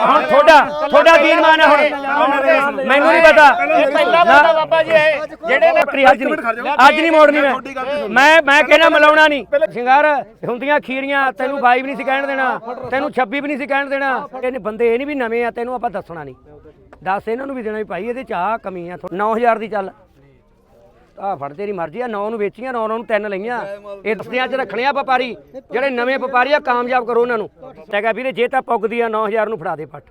ਹੁਣ ਤੁਹਾਡਾ ਤੁਹਾਡਾ ਦੀਨ ਮਾਨ ਹੈ ਹੁਣ? ਮੈਨੂੰ ਨਹੀਂ ਪਤਾ। ਪਹਿਲਾਂ ਪਤਾ ਬਾਬਾ ਜੀ ਇਹ ਜਿਹੜੇ ਬੱਕਰੀ ਅੱਜ ਨਹੀਂ ਅੱਜ ਨਹੀਂ ਮੋੜਨੀ ਮੈਂ। ਮੈਂ ਮੈਂ ਕਹਿਣਾ ਮਲਾਉਣਾ ਨਹੀਂ। ਸ਼ਿੰਗਾਰ ਹੁੰਦੀਆਂ ਖੀਰੀਆਂ ਤੈਨੂੰ 22 ਵੀ ਨਹੀਂ ਸੀ ਕਹਿਣ ਦੇਣਾ ਤੈਨੂੰ 26 ਵੀ ਨਹੀਂ ਸੀ ਕਹਿਣ ਦੇਣਾ। ਇਹਨੇ ਬੰਦੇ ਇਹ ਨਹੀਂ ਵੀ ਨਵੇਂ ਆ ਤੈਨੂੰ ਆਪਾਂ ਦੱਸਣਾ ਨਹੀਂ। ਦੱਸ ਇਹਨਾਂ ਨੂੰ ਵੀ ਦੇਣਾ ਵੀ ਭਾਈ ਇਹਦੇ ਚ ਆ ਕਮੀ ਆ। 9000 ਦੀ ਚੱਲ। ਆ ਫੜ ਤੇਰੀ ਮਰਜ਼ੀ ਆ 9 ਨੂੰ ਵੇਚੀਆਂ 9 ਨੂੰ ਤਿੰਨ ਲਈਆਂ। ਇਹ ਦਸਤਿਆਂ 'ਚ ਰੱਖਣਿਆ ਵਪਾਰੀ ਜਿਹੜੇ ਨਵੇਂ ਵਪਾਰੀ ਆ ਕਾਮਯਾਬ ਕਰੋ ਉਹਨਾਂ ਨੂੰ। ਮੈਂ ਕਿਹਾ ਵੀਰੇ ਜੇ ਤਾਂ ਪੁੱਗਦੀ ਆ 9000 ਨੂੰ ਫੜਾ ਦੇ ਪੱਟ।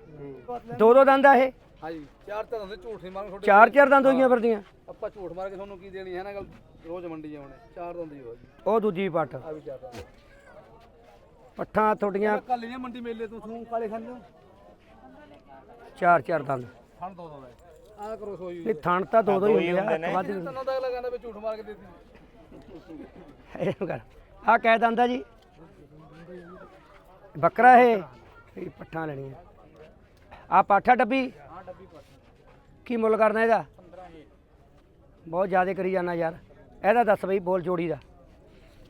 ਦੋ ਦੋ ਦੰਦ ਆ ਇਹ। ਹਾਂਜੀ ਚਾਰ ਤਾਂ ਹੁੰਦੇ ਝੂਠ ਨਹੀਂ ਮਾਰ ਚਾਰ ਚਾਰ ਦੰਦ ਹੋਈਆਂ ਫਿਰਦੀਆਂ। ਆਪਾਂ ਝੂਠ ਮਾਰ ਕੇ ਤੁਹਾਨੂੰ ਕੀ ਦੇਣੀ ਹੈ ਨਾ ਗੱਲ ਰੋਜ਼ ਮੰਡੀ ਜਾਵਣੇ ਚਾਰ ਹੁੰਦੀ ਹੋ ਜੀ। ਉਹ ਦੂਜੀ ਪੱਟ। ਆ ਵੀ ਚਾਰ ਤਾਂ ਪੱਠਾਂ ਤੁਹਾਡੀਆਂ ਕੱਲ ਨਹੀਂ ਮੰਡੀ ਮੇਲੇ ਤੋਂ ਤੂੰ ਕਾਲੇ ਖਾਂਦੇ ਚਾਰ ਚਾਰ ਦੰਦ। ਖਾਣ ਦੋ ਦੋ। ਆ ਕਰੋ ਸੋਈ ਇਹ ਥਣ ਤਾਂ ਦੋ ਦੋ ਹੀ ਹੁੰਦੇ ਆ ਵੱਧ ਨਹੀਂ ਤੈਨੂੰ ਤਾਂ ਲਗਾਣਾ ਵੀ ਝੂਠ ਮਾਰ ਕੇ ਦੇਤੀ। ਇਹ ਕਰ। ਆ ਕਹਿ ਦੰਦਾ ਜੀ। ਬੱਕਰਾ ਇਹ। ਇਹ ਪੱਠਾਂ ਲੈਣੀਆਂ। ਆ ਪਾਠਾ ਡੱਬੀ। ਕੀ ਮੁੱਲ ਕਰਨਾ ਇਹਦਾ? ਬਹੁਤ ਜ਼ਿਆਦਾ ਕਰੀ ਜਾਣਾ ਯਾਰ। ਇਹਦਾ ਦੱਸ ਬਈ ਬੋਲ ਜੋੜੀ ਦਾ।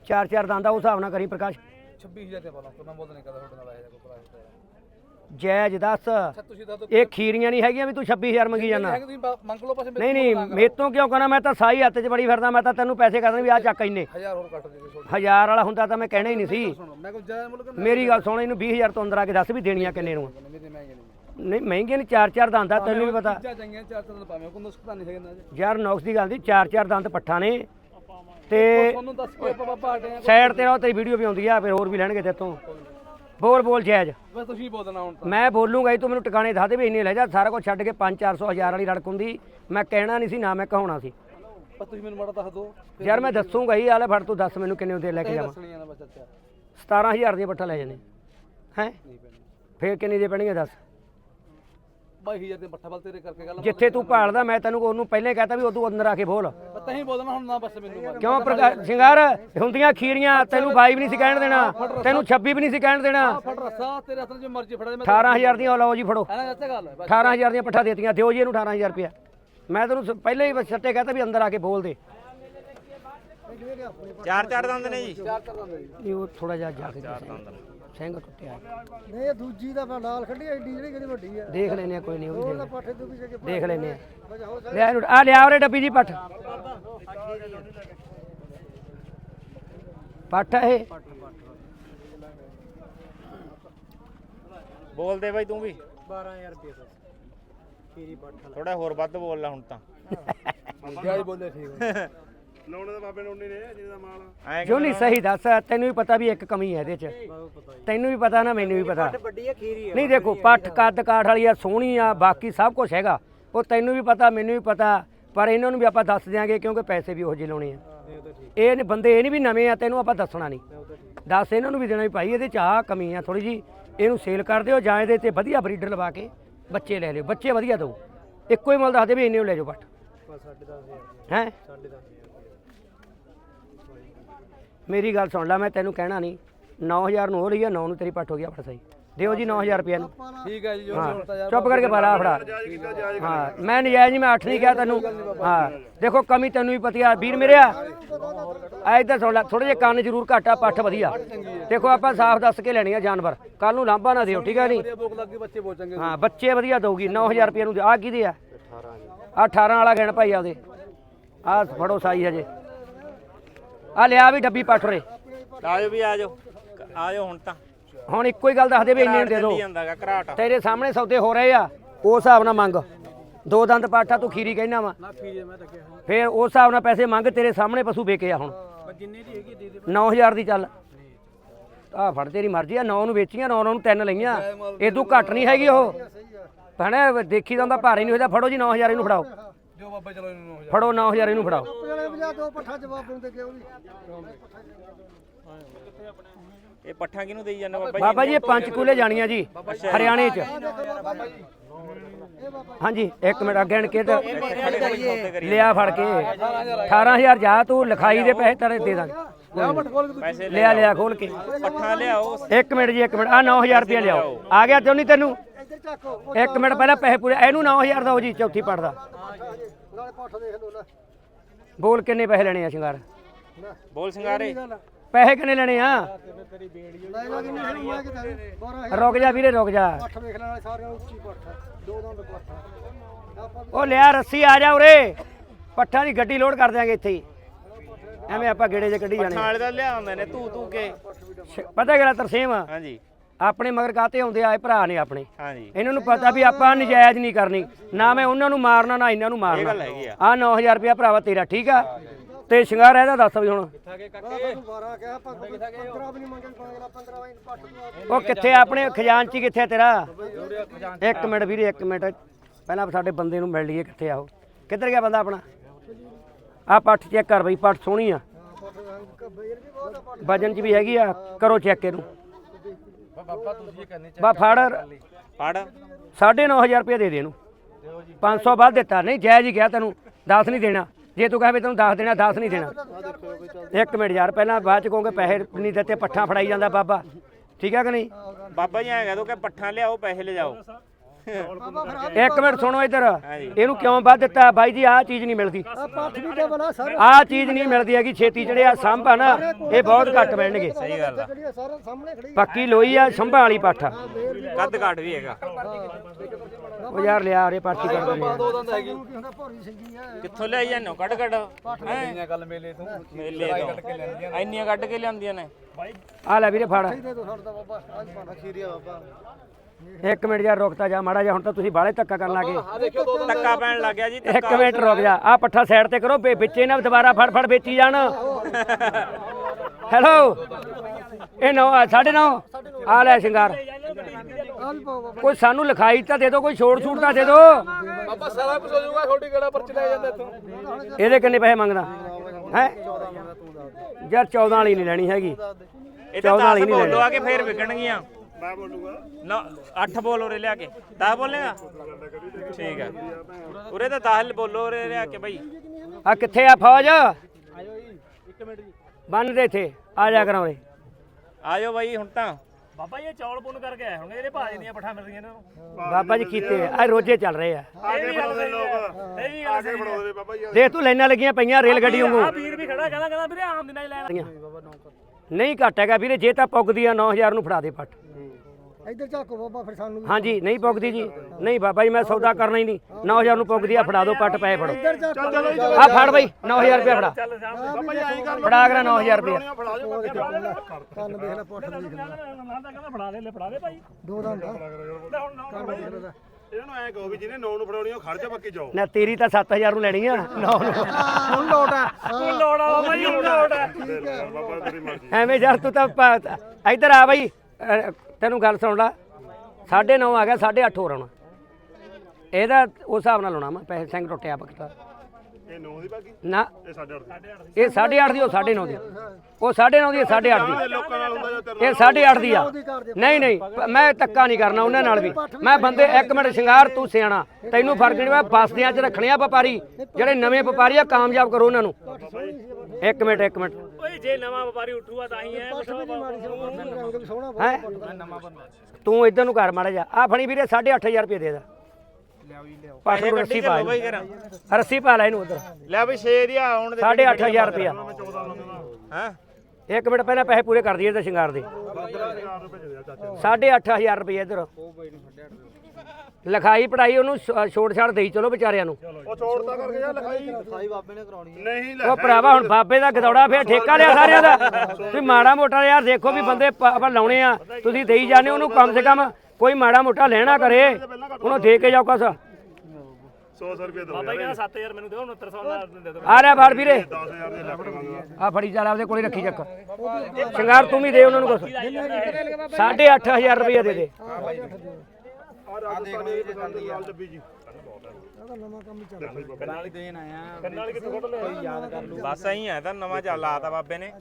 ਚਾਰ ਚਾਰ ਦੰਦਾ ਉਸ ਹਿਸਾਬ ਨਾਲ ਕਰੀ ਪ੍ਰਕਾਸ਼। 26000 ਤੇ ਪਾਲਾ ਤੁਨਾ ਬੋਲ ਨਹੀਂ ਕਰਦਾ ਤੁਹਾਡੇ ਨਾਲ ਇਹ ਕੋਈ ਪ੍ਰਾਈਸ ਜਾਇਜ਼ ਦੱਸ। ਅੱਛਾ ਤੁਸੀਂ ਦੱਸੋ ਇਹ ਖੀਰੀਆਂ ਨਹੀਂ ਹੈਗੀਆਂ ਵੀ ਤੂੰ 26000 ਮੰਗੀ ਜਾਣਾ ਤੁਸੀਂ ਮੰਗ ਲਓ ਪਾਸੇ ਨਹੀਂ ਨਹੀਂ ਮੇਤੋਂ ਕਿਉਂ ਕਰਾਂ? ਮੈਂ ਤਾਂ ਸਾਈ ਹੱਥ 'ਚ ਬੜੀ ਫਿਰਦਾ ਮੈਂ ਤਾਂ ਤੈਨੂੰ ਪੈਸੇ ਕਰਨੇ ਵੀ ਆ ਚੱਕ ਇੰਨੇ। ਹਜ਼ਾਰ ਹੋਰ ਕੱਟ ਦੇ ਛੋੜ ਹਜ਼ਾਰ ਵਾਲਾ ਹੁੰਦਾ ਤਾਂ ਮੈਂ ਕਹਿਣਾ ਹੀ ਨਹੀਂ ਸੀ। ਮੇਰੀ ਗੱਲ ਸੁਣ ਇਹਨੂੰ 20000 ਤੋਂ ਅੰਦਰ ਆ ਕੇ ਦੱਸ ਵੀ ਦੇਣੀਆਂ ਕਿੰਨੇ ਨੂੰ ਨਹੀਂ ਮਹਿੰਗੇ ਨੇ ਚਾਰ ਚਾਰ ਦੰਦ ਆ ਤੈਨੂੰ ਵੀ ਪਤਾ। ਯਾਰ ਨੌਕਸ ਦੀ ਗੱਲ ਦੀ ਚਾਰ ਚਾਰ ਦੰਦ ਪੱਠਾ ਨੇ। ਤੇ ਸਾਈਡ ਤੇ ਉਹ ਤੇਰੀ ਵੀਡੀਓ ਵੀ ਆਉਂਦੀ ਆ ਫਿਰ ਹੋਰ ਵੀ ਲੈਣਗੇ ਤੇਤੋਂ ਬੋਲ ਬੋਲ ਜਾਇਜ਼ ਬਸ ਤੁਸੀਂ ਬੋਲਣਾ ਹੁਣ ਤਾਂ। ਮੈਂ ਬੋਲੂੰਗਾ ਹੀ ਤੂੰ ਮੈਨੂੰ ਟਿਕਾਣੇ ਦੱਸ ਦੇ ਵੀ ਇੰਨੇ ਲੈ ਜਾ ਸਾਰਾ ਕੁਝ ਛੱਡ ਕੇ 5 400 ਹਜ਼ਾਰ ਵਾਲੀ ਰੜਕ ਹੁੰਦੀ। ਮੈਂ ਕਹਿਣਾ ਨਹੀਂ ਸੀ ਨਾ ਮੈਂ ਕਹਾਉਣਾ ਸੀ। ਬਸ ਤੁਸੀਂ ਮੈਨੂੰ ਮਾੜਾ ਦੱਸ ਦਿਓ। ਯਾਰ ਮੈਂ ਦੱਸੂਗਾ ਹੀ ਆਲੇ ਫੜ ਤੂੰ ਦੱਸ ਮੈਨੂੰ ਕਿੰਨੇ ਦੇ ਲੈ ਕੇ ਜਾਵਾਂ। ਦੱਸਣੀ ਆ ਨਾ ਬਸ ਅੱਛਾ। 17000 ਦੀਆਂ ਪੱਠਾ ਲੈ ਜਾਣੇ ਹੈ? ਨਹੀਂ ਪੈਣੀ ਫੇਰ ਕਿੰਨੇ ਦੇ ਪੈਣਗੇ ਦੱਸ? 22000 ਦੇ ਪੱਠਾ ਬਲ ਤੇਰੇ ਕਰਕੇ ਗੱਲ ਜਿੱਥੇ ਤੂੰ ਭਾਲਦਾ ਮੈਂ ਤੈਨੂੰ ਉਹਨੂੰ ਪਹਿਲੇ ਕਹਤਾ ਵੀ ਉਦੋਂ ਅੰਦਰ ਆ ਕੇ ਬੋਲ। ਪਤਾ ਹੀ ਬੋਲਣਾ ਹੁਣ ਨਾ ਬਸ ਮੈਨੂੰ ਕਿਉਂ ਪ੍ਰਕਾਸ਼ ਸ਼ਿੰਗਾਰ ਹੁੰਦੀਆਂ ਖੀਰੀਆਂ ਤੈਨੂੰ 22 ਵੀ ਨਹੀਂ ਸੀ ਕਹਿਣ ਦੇਣਾ ਤੈਨੂੰ 26 ਵੀ ਨਹੀਂ ਸੀ ਕਹਿਣ ਦੇਣਾ। ਫੜ ਰਸਾ ਤੇਰੇ ਹੱਥ 'ਚ ਜੋ ਮਰਜ਼ੀ ਫੜਾ ਦੇ ਮੈਂ 18000 ਦੀਆਂ ਲਓ ਜੀ ਫੜੋ। ਹੈ ਨਾ ਅੱਛਾ ਗੱਲ ਹੈ ਬਸ। 18000 ਦੀਆਂ ਪੱਠਾ ਦੇਤੀਆਂ ਦਿਓ ਜੀ ਇਹਨੂੰ 18000 ਰੁਪਇਆ। ਮੈਂ ਤੈਨੂੰ ਸ- ਪਹਿਲਾਂ ਹੀ ਸੱਟੇ ਕਹਤਾ ਵੀ ਅੰਦਰ ਆ ਕੇ ਬੋਲ ਦੇ। ਚਾਰ ਚਾਰ ਦੰਦ ਨੇ ਜੀ। ਚਾਰ ਤਾਂ ਦੰਦ ਜੀ। ਨਹੀਂ ਉਹ ਥੋੜਾ ਜਿਹਾ ਜਾ ਕੇ ਦੱਸ। ਸਿੰਘ ਟੁੱਟਿਆ ਨਹੀਂ ਇਹ ਦੂਜੀ ਦਾ ਮੈਂ ਨਾਲ ਕੱਢੀ ਐਡੀ ਜਿਹੜੀ ਕਿਹੜੀ ਵੱਡੀ ਆ? ਦੇਖ ਲੈਨੇ ਆ ਕੋਈ ਨਹੀਂ ਉਹ ਵੀ ਦੇਖ ਪਾਠੇ ਵੀ ਜੇ ਦੇਖ ਲੈਨੇ ਆ। ਲੈ ਇਹਨੂੰ ਆ ਲਿਆ ਉਹਰੇ ਡੱਬੀ ਜੀ ਪੱਠ। ਪੱਠ ਇਹ। ਬੋਲ ਦੇ ਬਾਈ ਤੂੰ ਵੀ। 12000 ਰੁਪਏ ਦਾ ਖੀਰੀ ਪੱਠਾ ਥੋੜਾ ਹੋਰ ਵੱਧ ਬੋਲ ਲੈ ਹੁਣ ਤਾਂ। ਜਾਈ ਬੋਲੇ ਠੀਕ ਐਂ ਨਹੀਂ ਸਹੀ ਦੱਸ ਤੈਨੂੰ ਵੀ ਪਤਾ ਵੀ ਇੱਕ ਕਮੀ ਹੈ ਇਹਦੇ ਚ। ਤੈਨੂੰ ਵੀ ਪਤਾ ਨਾ ਮੈਨੂੰ ਵੀ ਪਤਾ। ਵੱਡੀ ਆ ਖੀਰੀ ਨਹੀਂ ਦੇਖੋ ਪੱਠ ਕੱਦ ਕਾਠ ਵਾਲੀ ਆ ਸੋਹਣੀ ਆ ਬਾਕੀ ਸਭ ਕੁਝ ਹੈਗਾ। ਉਹ ਤੈਨੂੰ ਵੀ ਪਤਾ ਮੈਨੂੰ ਵੀ ਪਤਾ ਪਰ ਇਹਨਾਂ ਨੂੰ ਵੀ ਆਪਾਂ ਦੱਸ ਦਿਆਂਗੇ ਕਿਉਂਕਿ ਪੈਸੇ ਵੀ ਉਹ ਜਿਹੇ ਲਾਉਣੇ ਆ। ਇਹ ਨੇ ਬੰਦੇ ਇਹ ਨਹੀਂ ਵੀ ਨਵੇਂ ਆ ਤੈਨੂੰ ਆਪਾਂ ਦੱਸਣਾ ਨਹੀਂ ਦੱਸ ਇਹਨਾਂ ਨੂੰ ਵੀ ਦੇਣਾ ਵੀ ਭਾਈ ਇਹਦੇ ਚ ਆ ਕਮੀ ਆ ਥੋੜੀ ਜੀ ਇਹਨੂੰ ਸੇਲ ਕਰ ਦਿਓ ਜਾਂ ਇਹਦੇ ਤੇ ਵਧੀਆ ਬਰੀਡਰ ਲਵਾ ਕੇ ਬੱਚੇ ਲੈ ਲਿਓ। ਬੱਚੇ ਵਧੀਆ ਦਿਓ ਇੱਕੋ ਹੀ ਮੁੱਲ ਦੱਸ ਦੇ ਵੀ ਇੰਨੇ ਨੂੰ ਲੈ ਜਾਓ ਪੱਠ ਹੈ? ਮੇਰੀ ਗੱਲ ਸੁਣ ਲੈ ਮੈਂ ਤੈਨੂੰ ਕਹਿਣਾ ਨਹੀਂ। 9000 ਨੂੰ ਹੋ ਰਹੀ ਆ 9 ਨੂੰ ਤੇਰੀ ਪੱਠ ਹੋ ਗਿਆ ਫੜ ਸਹੀ। ਦਿਓ ਜੀ 9000 ਰੁਪਏ ਨੂੰ ਠੀਕ ਹੈ ਜੀ ਜੋ ਹਾਂ ਹੁਣ ਯਾਰ ਚੁੱਪ ਕਰਕੇ ਬਾਰਾ ਫੜਾ। ਹਾਂ ਮੈਂ ਨਜਾਇਜ਼ ਨਹੀਂ ਮੈਂ ਅੱਠ ਨਹੀਂ ਕਿਹਾ ਤੈਨੂੰ। ਹਾਂ ਦੇਖੋ ਕਮੀ ਤੈਨੂੰ ਵੀ ਪਤੀ ਆ ਵੀਰ ਮੇਰਿਆ ਆ। ਇੱਧਰ ਸੁਣ ਲੈ ਥੋੜੇ ਜਿਹਾ ਕੰਨ ਜ਼ਰੂਰ ਘਾਟਾ ਪੱਠ ਵਧੀਆ। ਦੇਖੋ ਆਪਾਂ ਸਾਫ਼ ਦੱਸ ਕੇ ਲੈਣੀ ਆ ਜਾਨਵਰ। ਕੱਲ ਨੂੰ ਲਾਂਭਾ ਨਾ ਦਿਓ ਠੀਕ ਹੈ ਨਹੀਂ? ਹਾਂ ਬੱਚੇ ਵਧੀਆ ਦਊਗੀ 9000 ਰੁਪਏ ਨੂੰ ਆ ਕਿਹਦੇ ਆ? ਆ 18 ਵਾਲਾ ਗਿਣ ਭਾਈ ਆਉਦੇ ਆ ਫੜੋ ਸਾਈ ਹਜੇ। ਆ ਲਿਆ ਵੀ ਡੱਬੀ ਪੱਠ ਰੇ ਆਜੋ ਵੀ ਆਜੋ। ਆਜੋ ਹੁਣ ਤਾਂ। ਹੁਣ ਇੱਕੋ ਹੀ ਗੱਲ ਦੱਸ ਦੇ ਵੀ ਇੰਨੇ ਨੂੰ ਦੇ ਜਾਂਦਾਗਾ ਘਰਾਟ। ਤੇਰੇ ਸਾਹਮਣੇ ਸੌਦੇ ਹੋ ਰਹੇ ਆ। ਉਸ ਹਿਸਾਬ ਨਾਲ ਮੰਗ। ਦੋ ਦੰਦ ਪਾਠਾ ਤੂੰ ਖੀਰੀ ਕਹਿਣਾ ਵਾ। ਨਾ ਖੀਰੇ ਮੈਂ ਲੱਗਿਆ ਹਾਂ ਫੇਰ ਉਸ ਹਿਸਾਬ ਨਾਲ ਪੈਸੇ ਮੰਗ ਤੇਰੇ ਸਾਹਮਣੇ ਪਸ਼ੂ ਵੇਕੇ ਆ ਹੁਣ। ਜਿੰਨੇ ਦੀ ਹੈਗੀ ਦੇ ਦੇ। 9000 ਦੀ ਚੱਲ। ਆ ਫੜ ਤੇਰੀ ਮਰਜ਼ੀ ਆ 9 ਨੂੰ ਵੇਚੀਆਂ 9 ਨੂੰ ਤਿੰਨ ਲਈਆਂ। ਇਦੋਂ ਘੱਟ ਨਹੀਂ ਹੈਗੀ ਉਹ। ਭੈਣੇ ਦੇਖੀ ਜਾਂਦਾ ਭਾਰੇ ਨਹੀਂ ਹੋਦਾ ਫੜੋ ਜੀ 9000 ਇਹਨੂੰ ਫੜਾਓ। ਜੋ ਬਾਬਾ ਚਲੋ ਇਹਨੂੰ ਹੋ ਜਾ। ਫੜੋ 9000 ਇਹਨੂੰ ਫੜਾਓ। ਵਜਾ ਦੋ ਪੱਠਾ ਜਵਾਬ ਦਿੰਦੇ ਕਿ ਉਹ ਵੀ ਇਹ ਪੱਠਾ ਕਿਹਨੂੰ ਦੇਈ ਜਾਂਦੇ ਬਾਬਾ ਬਾਬਾ ਜੀ ਇਹ ਪੰਚਕੂਲੇ ਜਾਣੀਆਂ ਜੀ ਹਰਿਆਣੇ ਚ। ਹਾਂਜੀ ਇੱਕ ਮਿੰਟ ਅੱਗੇ ਕੇ ਤੇ ਲਿਆ ਫੜ ਕੇ। 18000 ਜਾ ਤੂੰ ਲਿਖਾਈ ਦੇ ਪੈਸੇ ਤੇਰੇ ਦੇ ਦਾਂਗੇ। ਲਿਆ ਲਿਆ ਖੋਲ ਕੇ। ਪੱਠਾ ਲਿਆਓ। ਇੱਕ ਮਿੰਟ ਜੀ ਇੱਕ ਮਿੰਟ। ਆ 9000 ਰੁਪਏ ਲਿਆਓ। ਆ ਗਿਆ ਤੇ ਨਹੀਂ ਤੈਨੂੰ? ਇੱਕ ਮਿੰਟ ਪਹਿਲਾਂ ਪੈਸੇ ਪੂਰੇ ਇਹਨੂੰ 9000 ਦਿਓ ਜੀ ਚੌਥੀ ਪੜਦਾ ਨਾਲੇ ਪੱਠ ਦੇਖ ਲਓ ਲੈ ਬੋਲ ਕਿੰਨੇ ਪੈਸੇ ਲੈਣੇ ਆ ਸ਼ਿੰਗਾਰ? ਬੋਲ ਸਿੰਗਾਰੇ। ਪੈਸੇ ਕਿੰਨੇ ਲੈਣੇ ਆ? ਲੈ ਜਾ ਕਿ ਨਹੀਂ ਮੈਂ ਕਿਤੇ 12000 ਰੁਕ ਜਾ ਵੀਰੇ ਰੁਕ ਜਾ। ਪੱਠ ਵੇਖ ਲੈਣਾ ਸਾਰਿਆਂ ਉੱਚੀ ਪੱਠ ਆ, ਦੋ ਦੰਦ ਪੱਠ ਆ। ਆਪਾਂ ਉਹ ਲਿਆ ਰੱਸੀ ਆ ਜਾ ਉਰੇ। ਪੱਠਾਂ ਦੀ ਗੱਡੀ ਲੋਡ ਕਰ ਦਿਆਂਗੇ ਇੱਥੇ ਹੀ। ਐਵੇਂ ਆਪਾਂ ਗੇੜੇ 'ਚ ਕੱਢੀ ਜਾਣੇ ਨਾਲੇ ਦਾ ਲਿਆਉਂਦੇ ਨੇ ਤੂੰ ਤੂੰ ਕੇ। ਸ਼- ਪਤਾ ਕਿਹੜਾ ਤਰਸੇਮ ਆ? ਹਾਂਜੀ। ਆਪਣੇ ਮਗਰ ਕਾਤੇ ਆਉਂਦੇ ਆਏ ਭਰਾ ਨੇ ਆਪਣੇ। ਹਾਂਜੀ। ਇਹਨਾਂ ਨੂੰ ਪਤਾ ਵੀ ਆਪਾਂ ਨਜਾਇਜ਼ ਨਹੀਂ ਕਰਨੀ। ਨਾ ਮੈਂ ਉਹਨਾਂ ਨੂੰ ਮਾਰਨਾ ਨਾ ਇਹਨਾਂ ਨੂੰ ਇਹ ਮਾਰਨਾ ਗੱਲ ਹੈਗੀ ਆ। ਆ 9000 ਰੁਪਇਆ ਭਰਾਵਾ ਤੇਰਾ ਠੀਕ ਆ? ਤੇ ਸ਼ਿੰਗਾਰ ਇਹਦਾ ਦੱਸ ਵੀ ਹੁਣ। ਆਹ ਤੁਹਾਨੂੰ 12 ਕਿਹਾ ਆਪਾਂ 15 ਵੀ ਨਹੀਂ ਮੰਗਣ ਪਾਗਲਾ 15 ਵੀ ਪੱਠ ਨੂੰ ਉਹ ਕਿੱਥੇ ਆਪਣੇ ਖਜ਼ਾਨਚੀ ਕਿੱਥੇ ਤੇਰਾ? ਇੱਕ ਮਿੰਟ ਵੀਰੇ ਇੱਕ ਮਿੰਟ। ਪਹਿਲਾਂ ਸਾਡੇ ਬੰਦੇ ਨੂੰ ਮਿਲ ਲਈਏ ਕਿੱਥੇ ਆ ਉਹ। ਕਿੱਧਰ ਗਿਆ ਬੰਦਾ ਆਪਣਾ? ਆ ਪੱਠ ਚੈੱਕ ਕਰ ਬਈ ਪੱਠ ਸੋਹਣੀ ਆ। ਵਜਨ ਚ ਵੀ ਹੈਗੀ ਆ ਕਰੋ ਚੈੱਕ ਇਹਨੂੰ। ਬਾਬਾ ਤੁਸੀਂ ਇਹ ਕਰਨੀ ਬਾ ਫੜ। ਫੜ। 9500 ਰੁਪਏ ਦੇ ਦੇ ਇਹਨੂੰ। 500 ਬਾਅਦ ਦਿੱਤਾ। ਨਹੀਂ ਜਾਇਜ਼ ਹੀ ਗਿਆ ਤੈਨੂੰ। 10 ਨਹੀਂ ਦੇਣਾ। ਜੇ ਤੂੰ ਕਹੇ ਵੀ ਤੈਨੂੰ 10 ਦੇਣਾ 10 ਨਹੀਂ ਦੇਣਾ। ਇੱਕ ਮਿੰਟ ਯਾਰ ਪਹਿਲਾਂ ਬਾਅਦ ਚ ਕਹੋਗੇ ਪੈਸੇ ਨਹੀਂ ਦਿੱਤੇ ਪੱਠਾ ਫੜਾਈ ਜਾਂਦਾ ਬਾਬਾ। ਠੀਕ ਹੈ ਕਿ ਨਹੀਂ? ਬਾਬਾ ਜੀ ਐਂ ਕਹਿ ਦੋ ਕਿ ਪੱਠਾ ਲਿਆਓ ਪੈਸੇ ਲੈ ਜਾਓ ਇੱਕ ਮਿੰਟ ਸੁਣੋ ਇੱਧਰ। ਇਹਨੂੰ ਕਿਉਂ ਵੱਧ ਦਿੱਤਾ? ਬਾਈ ਜੀ ਆਹ ਚੀਜ਼ ਨਹੀਂ ਮਿਲਦੀ। ਪੱਠ ਵੀ ਸਰ ਆਹ ਚੀਜ਼ ਨਹੀਂ ਮਿਲਦੀ ਹੈਗੀ। ਛੇਤੀ ਜਿਹੜੇ ਆ ਸੰਭ ਆ ਨਾ ਇਹ ਬਹੁਤ ਘੱਟ ਮਿਲਣਗੇ। ਸਹੀ ਗੱਲ ਆ। ਜਿਹੜੀ ਆ ਸਾਰਾ ਸਾਹਮਣੇ ਖੜੀ ਪੱਕੀ ਲੋਈ ਆ ਸੰਭਾਂ ਵਾਲੀ ਪੱਠ ਆ। ਕੱਦ ਘਾਟ ਵੀ ਹੈਗਾ। ਉਹ ਯਾਰ ਲਿਆ ਉਰੇ ਪਰਚੀ ਕਰ ਦੋ ਕਿੱਥੋਂ ਲਿਆਈ ਜਾਂਦੇ ਹੋ? ਕੱਢ ਕੱਢ। ਇੰਨੀਆਂ ਗੱਲ ਮੇਲੇ ਤੋਂ? ਮੇਲੇ ਤੋਂ। ਇੰਨੀਆਂ ਕੱਢ ਕੇ ਲਿਆਂਦੀਆਂ ਨੇ। ਆ ਲੈ ਵੀਰੇ ਫੜ। ਦੇ ਦੋ ਸਾਡਾ ਬਾਬਾ। ਅੱਜ ਪਾਣਾ ਖੀਰੀਆ ਬਾਬਾ। ਇੱਕ ਮਿੰਟ ਯਾਰ ਰੁਕਤਾ ਜਾ ਮਾੜਾ ਜਾ ਹੁਣ ਤਾਂ ਤੁਸੀਂ ਬਾਹਲੇ ਧੱਕਾ ਕਰਨ ਲੱਗੇ। ਦੋ ਧੱਕਾ ਪੈਣ ਲੱਗ ਗਿਆ ਜੀ ਇੱਕ ਮਿੰਟ ਰੁਕ ਜਾ ਆ ਪੱਠਾ ਸਾਈਡ ਤੇ ਕਰੋ ਵਿੱਚ ਵਿੱਚੇ ਨਾ ਦੁਬਾਰਾ ਫੜ ਫੜ ਵੇਚੀ ਜਾਣ। ਹੈਲੋ ਇਹ ਨੌ ਸਾਢੇ ਨੌ। ਆ ਲੈ ਸ਼ਿੰਗਾਰ। ਵੀ ਕੋਈ ਸਾਨੂੰ ਲਿਖਾਈ ਤਾਂ ਦੇ ਦਿਓ ਕੋਈ ਛੋੜ ਛੂਟ ਤਾਂ ਦੇ ਦਿਓ। ਬਾਬਾ ਸਾਰਾ ਕੁਝ ਹੋ ਜਾਊਗਾ ਛੋਟੀ ਕਿਹੜਾ ਪਰਚ ਲੈ ਜਾਂਦਾ ਇੱਥੋਂ? ਇਹਦੇ ਕਿੰਨੇ ਪੈਸੇ ਮੰਗਦਾ? ਹੈ? ਯਾਰ 14 ਵਾਲੀ ਨਹੀਂ ਲੈਣੀ ਹੈਗੀ। ਇਹ ਤਾਂ 14 ਵਾਲੀ 10 ਨਹੀਂ ਬੋਲੋ ਆ ਕੇ ਫੇਰ ਵਿਕਣਗੀਆਂ। ਮੈਂ ਬੋਲੂਗਾ। ਨਾ 8 ਬੋਲ ਉਰੇ ਲਿਆ ਕੇ। 10 ਬੋਲੇਗਾ? ਠੀਕ ਹੈ ਉਰੇ ਤਾਂ 10 ਬੋਲੋ ਉਰੇ ਲਿਆ ਕੇ ਬਾਈ। ਆ ਕਿੱਥੇ ਆ ਫੌਜ? ਬੰਨ ਦੇ ਇੱਥੇ ਆ ਜਾ ਕਰਾਂ ਉਰੇ। ਆਜੋ ਬਾਈ ਹੁਣ ਤਾਂ। ਬਾਬਾ ਜੀ ਇਹ ਚੌਲ ਪੁੰਨ ਕਰਕੇ ਆਏ ਹੋਣਗੇ ਇਹਦੇ ਭਾਜ ਦੀਆਂ ਪੱਠਾਂ ਮਿਲ ਰਹੀਆਂ ਇਹਨਾਂ ਨੂੰ ਬਾਬਾ ਜੀ ਕੀਤੇ ਆ ਰੋਜੇ ਚੱਲ ਰਹੇ ਆ। ਇਹ ਵੀ ਗੱਲ ਹੈ ਦੇਖ ਤੂੰ ਲਾਈਨਾਂ ਲੱਗੀਆਂ ਪਈਆਂ ਰੇਲ ਗੱਡੀ ਆ ਵਾਂਗੂ। ਵੀਰ ਵੀ ਖੜਾ ਕਹਿੰਦਾ ਕਹਿੰਦਾ ਵੀਰੇ ਆਮ ਦਿਨਾਂ 'ਚ ਲੈਣ ਨਹੀਂ ਘੱਟ ਹੈਗਾ ਵੀਰੇ ਜੇ ਤਾਂ ਪੁੱਗਦੀ ਆ 9000 ਨੂੰ ਫੜਾ ਦੇ ਪੱਟ ਇੱਧਰ ਝਾਕੋ ਬਾਬਾ ਫਿਰ ਸਾਨੂੰ ਵੀ ਹਾਂਜੀ ਨਹੀਂ ਪੁੱਗਦੀ ਜੀ। ਨਹੀਂ ਬਾਬਾ ਜੀ ਮੈਂ ਸੌਦਾ ਕਰਨਾ ਹੀ ਨਹੀਂ। 9000 ਨੂੰ ਪੁੱਗਦੀ ਆ ਫੜਾ ਦਿਓ ਪੱਟ ਪਏ ਫੜੋ। ਇੱਧਰ ਝਾਕੋ ਆ ਫੜ ਬਈ 9000 ਰੁਪਏ ਫੜਾ। ਫੜਾ ਕਰਾ 9000 ਰੁਪਏ। ਕੰਨ ਦੇਖ ਲੈ ਪੱਠ ਦੇਖ ਲੈ ਨਾ ਤਾਂ ਕਹਿੰਦਾ ਫੜਾ ਦੇ ਲੈ ਫੜਾ ਦੇ ਭਾਈ। ਦੋ ਦੰਦ ਆ। ਲੈ ਹੁਣ ਨਾ ਇਹਨਾਂ ਨੂੰ ਐਂ ਕਹੋ ਵੀ ਜਿਹਨੇ ਨੌ ਨੂੰ ਫੜਾਉਣੀ ਉਹ ਖੜ ਜਾ ਪੱਕੀ ਜਾਓ। ਨਾ ਤੇਰੀ ਤਾਂ 7000 ਨੂੰ ਲੈਣੀ ਆ ਨੌ ਨੂੰ। ਹੁਣ ਲੋਟ ਆ। ਹੁਣ ਲੋੜ ਆ ਹੁਣ ਲੋੜ ਆ। ਬਾਬਾ ਤੇਰੀ ਮਰਜ਼ੀ। ਐਵੇਂ ਯਾਰ ਤੂੰ ਤਾਂ ਪ- ਇੱਧਰ ਆ ਬਈ। ਅਹ ਤੈਨੂੰ ਗੱਲ ਸੁਣ ਲਾ। 9.5 ਆ ਗਿਆ 8.5 ਹੋਰ ਆਉਣਾ। ਇਹਦਾ ਉਸ ਹਿਸਾਬ ਨਾਲ ਲਾਉਣਾ ਮੈਂ ਪੈਸੇ ਸਿੰਘ ਟੁੱਟਿਆ ਬਕਤਾ ਇਹ ਨੌ ਦੀ ਬਾਕੀ? ਨਾ। ਇਹ ਸਾਡੇ ਅੱਠ ਦੀ। ਇਹ 8.5 ਦੀ ਉਹ 9.5 ਦੀ। ਉਹ 9.5 ਦੀ ਇਹ 8.5 ਦੀ। ਲੋਕਾਂ ਨਾਲ ਹੁੰਦਾ ਜਾਂ ਤੇਰੇ ਇਹ 8.5 ਦੀ ਆ। ਨਹੀਂ ਨਹੀਂ ਮੈਂ ਧੱਕਾ ਨਹੀਂ ਕਰਨਾ ਉਹਨਾਂ ਨਾਲ ਵੀ। ਮੈਂ ਬੰਦੇ ਇੱਕ ਮਿੰਟ ਸ਼ਿੰਗਾਰ ਤੂੰ ਸਿਆਣਾ। ਤੈਨੂੰ ਫ਼ਰਕ ਨਹੀਂ ਪਿਆ ਬਸਦਿਆਂ 'ਚ ਰੱਖਣੇ ਆ ਵਪਾਰੀ। ਜਿਹੜੇ ਨਵੇਂ ਵਪਾਰੀ ਆ ਕਾਮਯਾਬ ਕਰੋ ਉਹਨਾਂ ਨੂੰ। ਇੱਕ ਮਿੰਟ ਇੱਕ ਮਿੰਟ। ਓਏ ਜੇ ਨਵਾਂ ਵਪਾਰੀ ਉੱਠੂਗਾ ਤਾਂ ਹੀ ਸੋਹਣਾ ਹੈ? ਤੂੰ ਇਧਰ ਨੂੰ ਕਰ ਮਾੜਾ ਜਾ ਆ ਫਣੀ ਵੀਰੇ 8500 ਰੁਪਏ ਦੇ ਦਾ। ਪਾਠ ਨੂੰ ਰੱਸੀ ਪਾ ਇਹਨੂੰ। ਰੱਸੀ ਪਾ ਲੈ ਇਹਨੂੰ ਉਧਰ। ਲੈ ਬਈ 6 ਦੀ ਆ ਹੁਣ ਦੇ 8500 ਰੁਪਇਆ। ਹਾਂ? ਇੱਕ ਮਿੰਟ ਪਹਿਲਾਂ ਪੈਸੇ ਪੂਰੇ ਕਰ ਦਈਏ ਤੇ ਸ਼ਿੰਗਾਰ ਦੇ। 8500 ਰੁਪਏ ਇਧਰ। ਲਿਖਾਈ ਪੜਾਈ ਉਹਨੂੰ ਛ- ਛੋੜ ਛਾੜ ਦੇਈ ਚਲੋ ਵਿਚਾਰਿਆਂ ਨੂੰ। ਉਹ ਛੋੜਦਾ ਕਰਕੇ ਜਾ ਲਿਖਾਈ। ਲਿਖਾਈ ਬਾਬੇ ਨੇ ਕਰਾਉਣੀ ਨਹੀਂ ਲੈ ਉਹ ਭਰਾਵਾ ਹੁਣ ਬਾਬੇ ਦਾ ਗਦੌੜਾ ਫੇਰ ਠੇਕਾ ਲਿਆ ਸਾਰਿਆਂ ਦਾ। ਤੁਸੀਂ ਮਾੜਾ ਮੋਟਾ ਯਾਰ ਦੇਖੋ ਵੀ ਬੰਦੇ ਪ- ਆਪਾਂ ਲਾਉਣੇ ਆ। ਤੁਸੀਂ ਦੇਈ ਜਾਂਦੇ ਉਹਨੂੰ ਕਮ ਸੇ ਕਮ। ਕੋਈ ਮਾੜਾ ਮੋਟਾ ਲੈਣਾ ਕਰੇ ਉਹਨੂੰ ਦੇ ਕੇ ਜਾਓ ਕੁਛ 100 ਰੁਪਏ ਦੋ ਬਾਬਾ ਜੀ ਕਹਿੰਦਾ 7000 ਮੈਨੂੰ ਦਿਓ 6900 ਨਾਲ ਦੇ ਦਿਓ। ਆ ਰਿਹਾ ਫੜ ਵੀਰੇ। 10000 ਦੇ ਲੱਖ ਮੰਗਦਾ। ਆ ਫੜੀ ਚੱਲ ਆਪਦੇ ਕੋਲੇ ਰੱਖੀ ਚੱਕ। ਸ਼ਿੰਗਾਰ ਤੂੰ ਵੀ ਦੇ ਉਹਨਾਂ ਨੂੰ ਕੁਛ ਸਾਢੇ ਅੱਠ ਹਜ਼ਾਰ ਰੁਪਏ ਦੇ ਦੇ। ਆ ਰਾਜਸਥਾਨ ਦੀ ਦੁਕਾਨ ਦੇ ਨਾਲ ਡੱਬੀ ਜੀ। ਬਸ ਐਂ ਆ ਤਾਂ ਨਵਾਂ ਚੱਲ ਲਾਤਾ ਬਾਬੇ ਨੇ।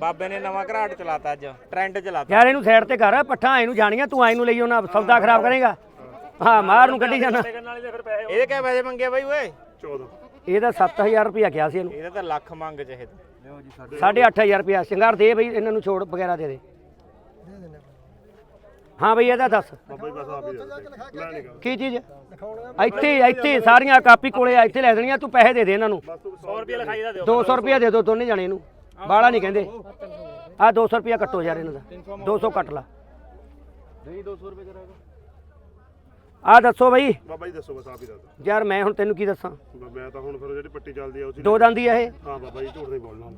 ਬਾਬੇ ਨੇ ਨਵਾਂ ਘਰਾਟ ਚਲਾਤਾ ਅੱਜ ਟ੍ਰੈਂਡ ਚਲਾਤਾ। ਯਾਰ ਇਹਨੂੰ ਸਾਈਡ ਤੇ ਕਰ ਪੱਠਾ ਇਹਨੂੰ ਜਾਣੀਆਂ ਤੂੰ ਆਈ ਨੂੰ ਲਈ ਉਹਨਾਂ ਸੌਦਾ ਖਰਾਬ ਕਰੇਗਾ। ਹਾਂ ਮਾਰ ਨੂੰ ਕੱਢੀ ਜਾਣਾ। ਇਹਦੇ ਕਿਆ ਪੈਸੇ ਮੰਗੇ ਬਾਈ ਓਏ? 14 ਇਹਦਾ 7000 ਰੁਪਇਆ ਕਿਹਾ ਸੀ ਇਹਨੂੰ। ਇਹਦਾ ਤਾਂ ਲੱਖ ਮੰਗ ਚਾਹੀਦਾ ਸਾਢੇ ਅੱਠ ਹਜ਼ਾਰ ਰੁਪਇਆ। ਸ਼ਿੰਗਾਰ ਦੇ ਬਈ ਇਹਨਾਂ ਨੂੰ ਛੋੜ ਵਗੈਰਾ ਦੇ ਦੇ। ਹਾਂ ਬਈ ਇਹਦਾ ਦੱਸ। ਬਾਬਾ ਜੀ ਬਸ ਆਪ ਹੀ ਦੇ ਦਿਓ। ਮੈਂ ਨਹੀਂ ਕਹਾਂ ਕੀ ਚੀਜ਼ ਇੱਥੇ ਇੱਥੇ ਸਾਰੀਆਂ ਕਾਪੀ ਕੋਲੇ ਆ ਇੱਥੇ ਲੈ ਦੇਣੀਆਂ ਤੂੰ ਪੈਸੇ ਦੇ ਦੇ ਇਹਨਾਂ ਨੂੰ। 100 ਰੁਪਏ ਲਿਖਾਈ ਦਾ ਦਿਓ। 200 ਰੁਪਇਆ ਦੇ ਦਿਓ ਦੋਨੇ ਜਾਣੇ ਨੂੰ ਬਾਲਾ ਨਹੀਂ ਕਹਿੰਦੇ। ਆ 200 ਰੁਪਿਆ ਕੱਟੋ ਯਾਰ ਇਹਨਾਂ ਦਾ। 200 ਕੱਟ ਲਾ। ਨਹੀਂ 200 ਰੁਪਏ ਕਰਾਂਗਾ ਆ ਦੱਸੋ ਬਈ। ਬਾਬਾ ਜੀ ਦੱਸੋ ਬਸ ਆਪ ਹੀ ਦੱਸ ਯਾਰ ਮੈਂ ਹੁਣ ਤੈਨੂੰ ਕੀ ਦੱਸਾਂ। ਮੈਂ ਤਾਂ ਹੁਣ ਫਿਰ ਜਿਹੜੀ ਪੱਟੀ ਚੱਲਦੀ ਆ ਉਸੇ ਦੋ ਦੰਦੀ ਆ ਇਹ। ਹਾਂ ਬਾਬਾ ਜੀ ਝੂਠ ਨਹੀਂ ਬੋਲਣਾ।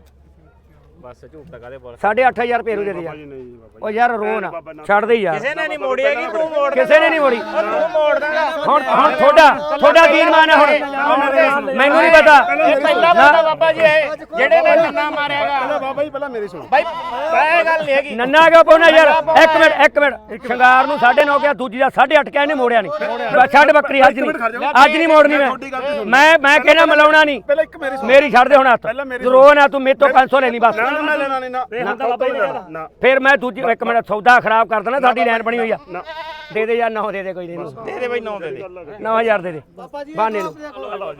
ਬਸ ਝੂਠ ਤਾਂ ਕਾਦੇ ਬੋਲ 8500 ਰੁਪਏ ਦੇ ਦੇ ਬਾਬਾ ਯਾਰ ਜੀ ਨਹੀਂ ਬਾਬਾ ਉਹ ਯਾਰ ਰੋ ਨਾ ਛੱਡ ਦੇ ਯਾਰ। ਕਿਸੇ ਨੇ ਨਹੀਂ ਮੋੜੀ ਹੈਗੀ ਤੂੰ ਮੋੜ ਕਿਸੇ ਨੇ ਨਹੀਂ ਮੋੜੀ। ਤੂੰ ਮੋੜ ਦੇਗਾ ਹੁਣ ਹੁਣ ਤੁਹਾਡਾ ਤੁਹਾਡਾ ਦੀਨ ਮਾਨ ਹੈ ਹੁਣ? ਮੈਨੂੰ ਨਹੀਂ ਪਤਾ। ਪਹਿਲਾ ਬੰਦਾ ਬਾਬਾ ਜੀ ਇਹ ਜਿਹੜੇ ਨੇ ਨੰਨਾ ਮਾਰਿਆਗਾ ਪਹਿਲਾਂ ਬਾਬਾ ਜੀ ਪਹਿਲਾਂ ਮੇਰੀ ਸੁਣੋ। ਬਾਈ ਇਹ ਗੱਲ ਨਹੀਂ ਹੈਗੀ। ਨੰਨਾ ਕਿਉਂ ਪਾਉਣਾ ਯਾਰ? ਇੱਕ ਮਿੰਟ ਇੱਕ ਮਿੰਟ। ਸ਼ਿੰਗਾਰ ਨੂੰ 9.5 ਗਿਆ ਦੂਜੀ ਦਾ 8.5 ਕਿਹਾ ਇਹਨੇ ਮੋੜਿਆ ਨਹੀਂ। ਬਸ ਛੱਡ ਬੱਕਰੀ ਅੱਜ ਨਹੀਂ। ਅੱਜ ਨਹੀਂ ਮੋੜਨੀ ਮੈਂ ਮੈਂ। ਮੈਂ ਕਹਿਣਾ ਮਲਾਉਣਾ ਨਹੀਂ। ਪਹਿਲਾਂ ਇੱਕ ਮੇਰੀ ਸੁਣੋ। ਮੇਰੀ ਛੱਡ ਦੇ ਹੁਣ ਹੱਥ। ਰੋ ਨਾ ਤੂੰ ਮੇਰੇ ਤੋਂ 500 ਲੈ ਲਈ ਬਸ। ਨਾ ਨਾ ਮੈਂ ਲੈਣਾ ਨਹੀਂ ਨਾ ਨਾ ਬਾਬਾ ਜੀ ਨਾ ਫਿਰ ਮੈਂ ਦੂਜੀ ਇੱਕ ਮਿੰਟ ਸੌਦਾ ਖਰਾਬ ਕਰ ਦੇਣਾ ਸਾਡੀ ਲਾਈਨ ਬਣੀ ਹੋਈ ਆ। ਦੇ ਦੇ ਯਾਰ ਨਾ ਦੇ ਦੇ ਕੋਈ ਦੇ ਨੂੰ ਦੇ ਦੇ ਬਾਈ 9 ਦੇ ਦੇ। 9000 ਦੇ ਦੇ। ਬਾਨੇ ਨੂੰ।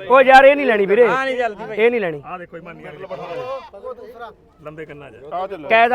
ਉਹ ਯਾਰ ਇਹ ਨਹੀਂ ਲੈਣੀ ਵੀਰੇ। ਹਾਂ ਨਹੀਂ ਜਲਦੀ ਬਾਈ। ਇਹ ਨਹੀਂ ਲੈਣੀ। ਆ ਦੇਖੋ ਹੀ ਮੰਨ ਗਿਆ ਲੰਬੇ ਕੰਨਾਂ ਚੱਲ। ਕਹਿ